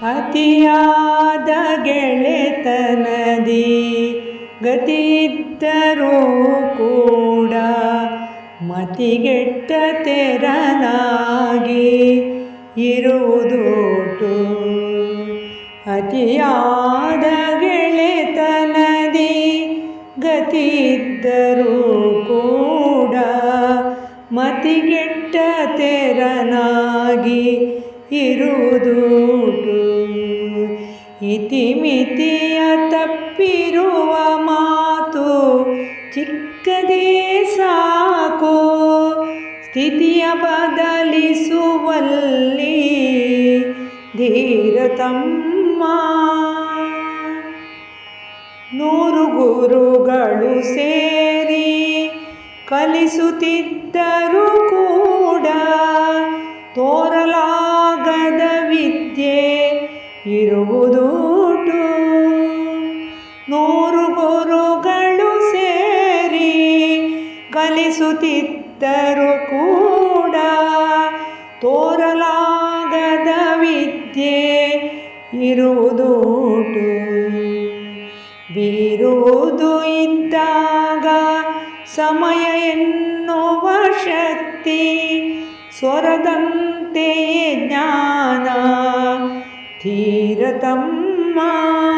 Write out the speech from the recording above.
ಅತಿಯಾದ ಗೆಳೆತನದಿ ಗತಿಯಿದ್ದರೂ ಕೂಡ ಮತಿಗೆಟ್ಟ ತೆರನಾಗಿ ಇರುವುದುಟು ಅತಿಯಾದ ಗೆಳೆತನದಿ ಗತಿಯಿದ್ದರೂ ಕೂಡ ಮತಿಗೆಟ್ಟ ತೆರನಾಗಿ ಇರುವುದುಟು. ಇತಿಮಿತಿಯ ತಪ್ಪಿರುವ ಮಾತು ಚಿಕ್ಕದೇ ಸಾಕು. ಸ್ಥಿತಿಯ ಬದಲಿಸುವಲ್ಲಿ ಧೀರತಮ್ಮ. ನೂರು ಗುರುಗಳು ಸೇರಿ ಕಲಿಸುತ್ತಿದ್ದರು ಕೂಡ ಇರುವುದುಟು. ನೂರು ಗುರುಗಳು ಸೇರಿ ಕಲಿಸುತ್ತಿದ್ದರು ಕೂಡ. ತೋರಲಾಗದ ವಿದ್ಯೆ ಇರುವುದೂಟು. ಬೀರುವುದು ಇದ್ದಾಗ ಸಮಯ ಎನ್ನುವ ಶಕ್ತಿ ಸ್ವರದಂತೆಯೇ ಜ್ಞಾನ. धीरतं मा